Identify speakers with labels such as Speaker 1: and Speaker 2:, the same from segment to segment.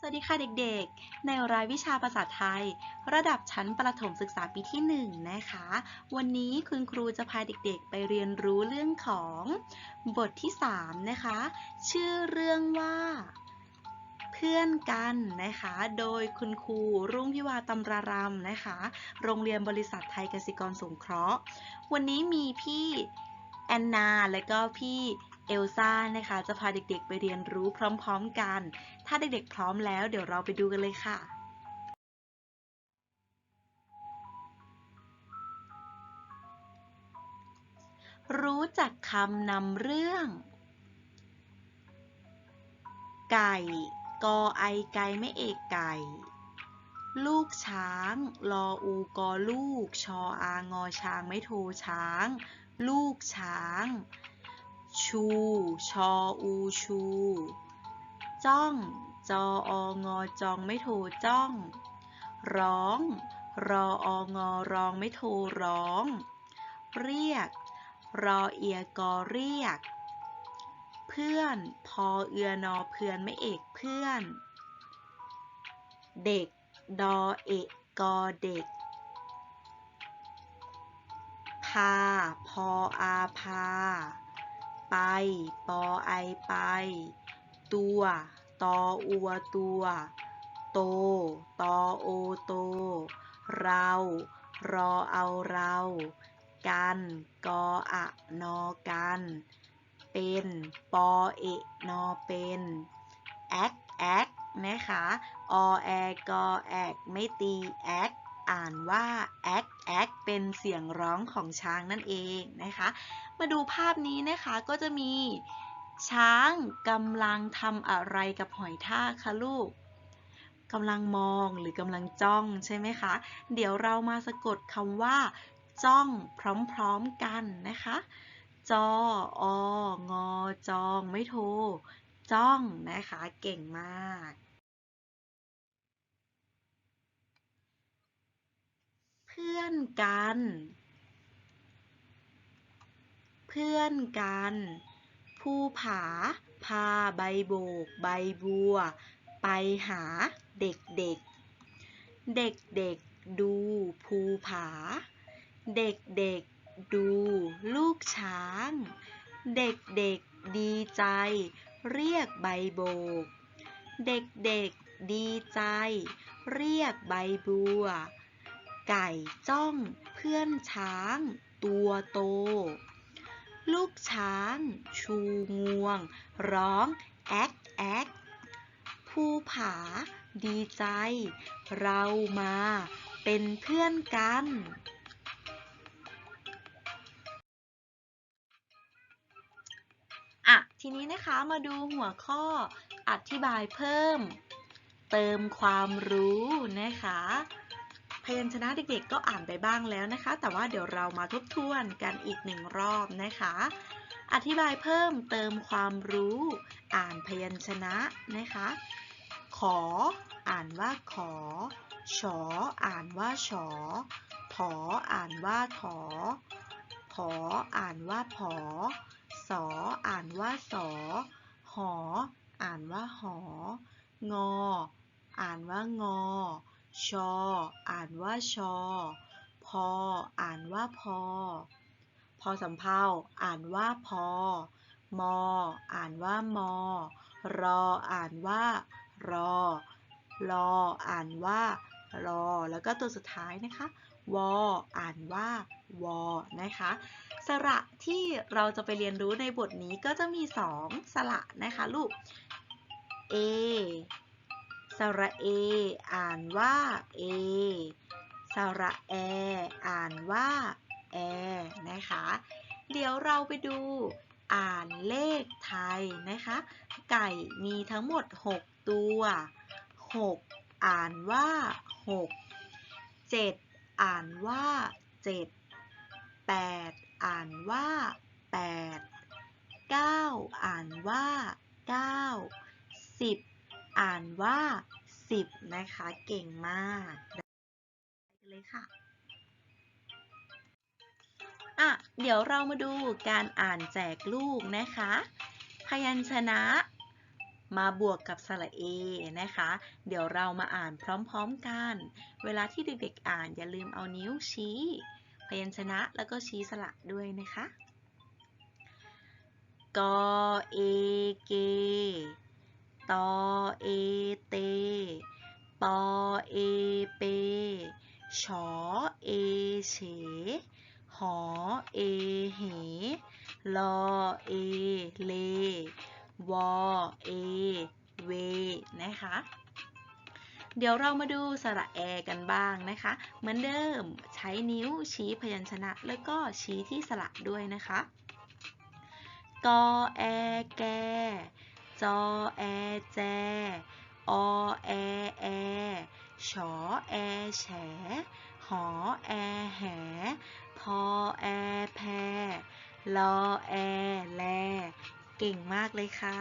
Speaker 1: สวัสดีค่ะเด็กๆ ในรายวิชาภาษาไทย ระดับชั้นประถมศึกษาปีที่ 1 นะคะ วันนี้คุณครูจะพาเด็กๆ ไปเรียนรู้เรื่องของบทที่ 3 นะคะ ชื่อเรื่องว่า เพื่อนกันนะคะ โดยคุณครูรุ่งพิวาตำรารำนะคะ โรงเรียนบริษัทไทยกสิกรสงเคราะห์ วันนี้มีพี่แอนนาและก็พี่ เอลซ่านะคะ จะพาเด็กๆไปเรียนรู้พร้อมๆกัน ถ้าเด็กๆพร้อมแล้วเดี๋ยวเราไปดูกันเลยค่ะ รู้จักคำนำเรื่อง ไก่ กอไอไก่ไม่เอกไก่ ลูกช้าง ลออูกอลูก ชออางอช้างไม่โทช้าง ลูกช้าง ชู ชออูชู จ้อง จอองอจองไม่โทจ้อง ร้อง รอองอร้องไม่โทร้อง เรียก รอเอียกอเรียก เพื่อน พอเอือนอเพื่อนไม่เอกเพื่อน เด็ก ดอเอกกอเด็กพา พออาพา ไป ปอไอไป ตัว ตออัวตัว โต ตอโอโต เรา รอเอาเรา กัน กออะนอกัน เป็น ปอเอะนอเป็นแอกแอกนะคะอแอกอแอกไม่ตีแอกอ่านว่าแอกแอกเป็นเสียงร้องของช้างนั่นเองนะคะ มาดูภาพนี้นะคะก็จะมีช้างกำลังทำอะไรกับหอยทากคะลูกกำลังมองหรือกำลังจ้องใช่ไหมคะ เดี๋ยวเรามาสะกดคำว่า จ้องพร้อมๆกันนะคะ จอองอจองไม่โท จ้องนะคะ เก่งมาก เพื่อนกัน พื่อนกันผู้ผา พาใบโบก ใบบัว ไปหาเด็กเด็ก เด็กเด็กดูภูผา เด็กเด็กดูลูกช้าง เด็กเด็กดีใจ เรียกใบโบก เด็กเด็กดีใจ เรียกใบบัว ไก่จ้องเพื่อนช้างตัวโต ลูกช้าง ชูงวง ร้อง แอ๊กแอ๊กภูผา ดีใจ เรามา เป็นเพื่อนกันอะทีนี้นะคะมาดูหัวข้ออธิบายเพิ่ม เติมความรู้นะคะ พยัญชนะเด็กๆ ก็อ่านไปบ้างแล้วนะคะ แต่ว่าเดี๋ยวเรามาทบทวนกันอีกหนึ่งรอบนะคะ อธิบายเพิ่มเติมความรู้ อ่านพยัญชนะนะคะ ขอ อ่านว่าขอ ชอ อ่านว่าชอถออ่านว่าถอผออ่านว่าผอสออ่านว่าสอหอ อ่านว่าหองอ อ่านว่างอ ชอ อ่านว่าชอ พอ อ่านว่าพอ พอสำเพาอ่านว่าพอ มอ อ่านว่ามอ รอ อ่านว่า รอ รอ อ่านว่า รอ แล้วก็ตัวสุดท้ายนะคะ วอ อ่านว่าวอ นะคะ สระที่เราจะไปเรียนรู้ในบทนี้ก็จะมีสองสระนะคะลูก A สระเอ อ่านว่า เอ สระแอ อ่านว่า แอ นะคะ เดี๋ยวเราไปดูอ่านเลขไทยนะคะ ไก่มีทั้งหมด 6 ตัว 6 อ่านว่า 6 7 อ่านว่า 7 8 อ่านว่า 8 9 อ่านว่า 9 10 อ่านว่า 10 นะคะ เก่งมากไปกันเลยค่ะอะ เดี๋ยวเรามาดูการอ่านแจกลูกนะคะ พยัญชนะมาบวกกับสระเอนะคะ เดี๋ยวเรามาอ่านพร้อมๆกัน เวลาที่เด็กๆอ่านอย่าลืมเอานิ้วชี้ พยัญชนะแล้วก็ชี้สระด้วยนะคะ กอเอเก ตอเอเต ปอเอเป ชอเอเฉ หอเอเห ลอเอเล วอเอเว นะคะ เดี๋ยวเรามาดูสระแอกันบ้างนะคะ เหมือนเดิมใช้นิ้วชี้พยัญชนะ แล้วก็ชี้ที่สระด้วยนะคะ กอแอแก จอแอแจ อแอแอชอแอแฉ หอแอแห พอแอแพลอแอแล เก่งมากเลยค่ะ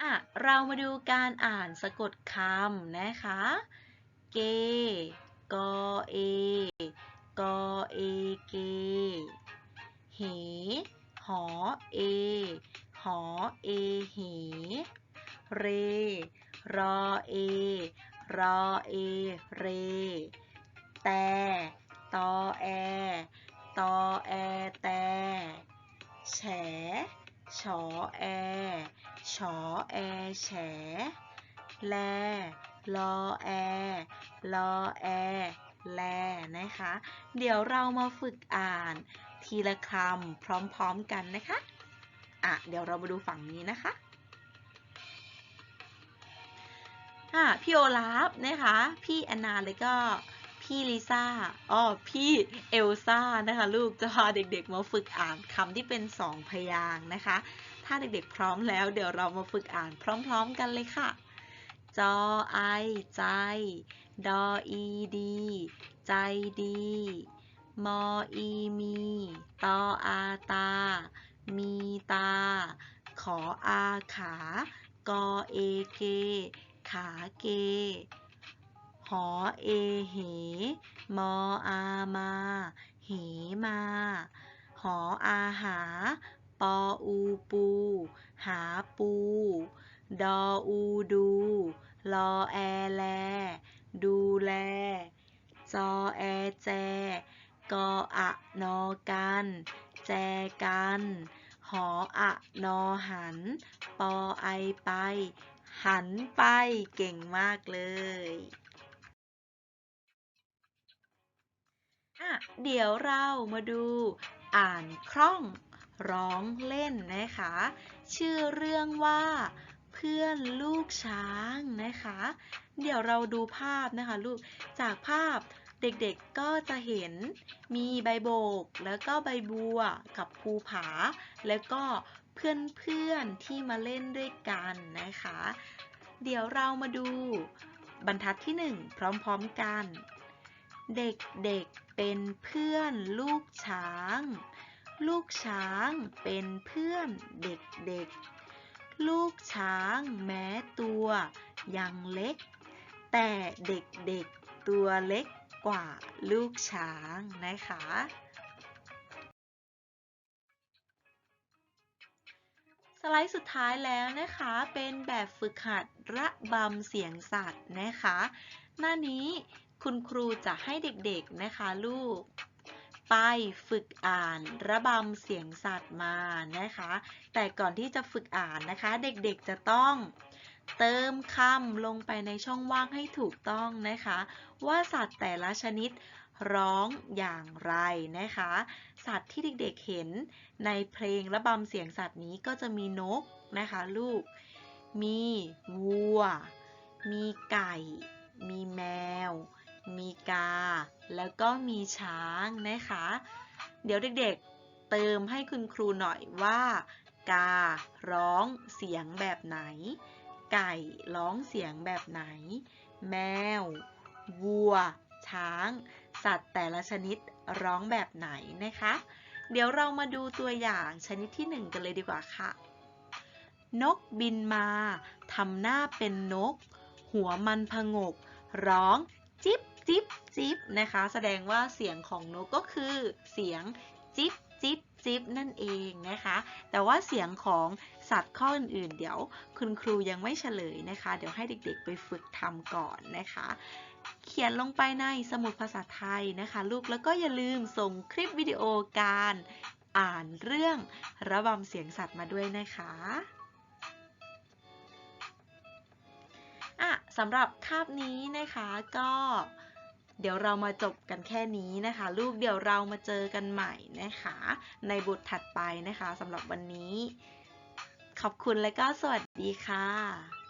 Speaker 1: อะ เรามาดูการอ่านสะกดคำนะคะ เก กอเอกอเอเก เห หอเอ หอเอเห เร รอเอ รอเอ เร แต่ ตอแอ ตอแอแต่ แฉ ฉอแอ ฉอแอแฉ แล ลอแอ ลอแอ แลนะคะ เดี๋ยวเรามาฝึกอ่านทีละคำพร้อมๆกันนะคะ อะ เดี๋ยวเรามาดูฝั่งนี้นะคะ อะ พี่โอลาฟนะคะ พี่แอนนาแล้วก็พี่ลิซ่า อ๋อ พี่เอลซ่านะคะ ลูกจะพาเด็กๆ มาฝึกอ่านคำที่เป็นสองพยางค์นะคะ ถ้าเด็กๆพร้อมแล้ว เดี๋ยวเรามาฝึกอ่านพร้อม ๆ กันเลยค่ะ จอไอใจ ดออีดี ใจดี มออีมี ตออาตา มีตา ขออาขา กอเอเก ขาเก หอเอเห มออามา เหมา หออาหา ปออูปู หาปู ดออูดู ลอแอแลดูแล จอแอแจ กออะนอกัน แจกัน หออะนอหัน ปอไอไป หันไปเก่งมากเลยอะเดี๋ยวเรามาดูอ่านคล่องร้องเล่นนะคะ ชื่อเรื่องว่า เพื่อนลูกช้างนะคะ เดี๋ยวเราดูภาพนะคะ ลูกจากภาพ เด็กๆก็จะเห็นมีใบโบก แล้วก็ใบบัวกับภูผา แล้วก็เพื่อนๆที่มาเล่นด้วยกันนะคะ เดี๋ยวเรามาดูบรรทัดที่หนึ่งพร้อมๆกัน เด็กๆเป็นเพื่อนลูกช้าง ลูกช้างเป็นเพื่อนเด็กๆ ลูกช้างแม้ตัวยังเล็ก แต่เด็กๆตัวเล็ก กว่าลูกช้างนะคะ สไลด์สุดท้ายแล้วนะคะ เป็นแบบฝึกหัดระบำเสียงสัตว์นะคะ หน้านี้คุณครูจะให้เด็กๆนะคะลูก ไปฝึกอ่านระบำเสียงสัตว์มานะคะ แต่ก่อนที่จะฝึกอ่านนะคะ เด็กๆจะต้อง เติมคำลงไปในช่องว่างให้ถูกต้องนะคะ ว่าสัตว์แต่ละชนิดร้องอย่างไรนะคะ สัตว์ที่เด็กๆเห็นในเพลงระบำเสียงสัตว์นี้ก็จะมีนกนะคะลูก มีวัว มีไก่ มีแมว มีกา แล้วก็มีช้างนะคะ เดี๋ยวเด็กๆเติมให้คุณครูหน่อยว่า การ้องเสียงแบบไหน ไก่ร้องเสียงแบบไหน แมว วัว ช้าง สัตว์แต่ละชนิดร้องแบบไหนนะคะ เดี๋ยวเรามาดูตัวอย่างชนิดที่หนึ่งกันเลยดีกว่าค่ะ นกบินมาทำหน้าเป็นนก หัวมันผงก ร้องจิ๊บจิ๊บจิ๊บนะคะ แสดงว่าเสียงของนกก็คือเสียงจิ๊บ จิ๊บจิ๊บนั่นเองนะคะ แต่ว่าเสียงของสัตว์ข้ออื่นๆ เดี๋ยวคุณครูยังไม่เฉลยนะคะ เดี๋ยวให้เด็กๆ ไปฝึกทำก่อนนะคะ เขียนลงไปในสมุดภาษาไทยนะคะ ลูกแล้วก็อย่าลืมส่งคลิปวิดีโอการอ่านเรื่องระบำเสียงสัตว์มาด้วยนะคะอะสำหรับคาบนี้นะคะก็ เดี๋ยวเรามาจบกันแค่นี้นะคะ ลูกเดี๋ยวเรามาเจอกันใหม่นะคะ ในบทถัดไปนะคะสำหรับวันนี้ ขอบคุณและก็สวัสดีค่ะ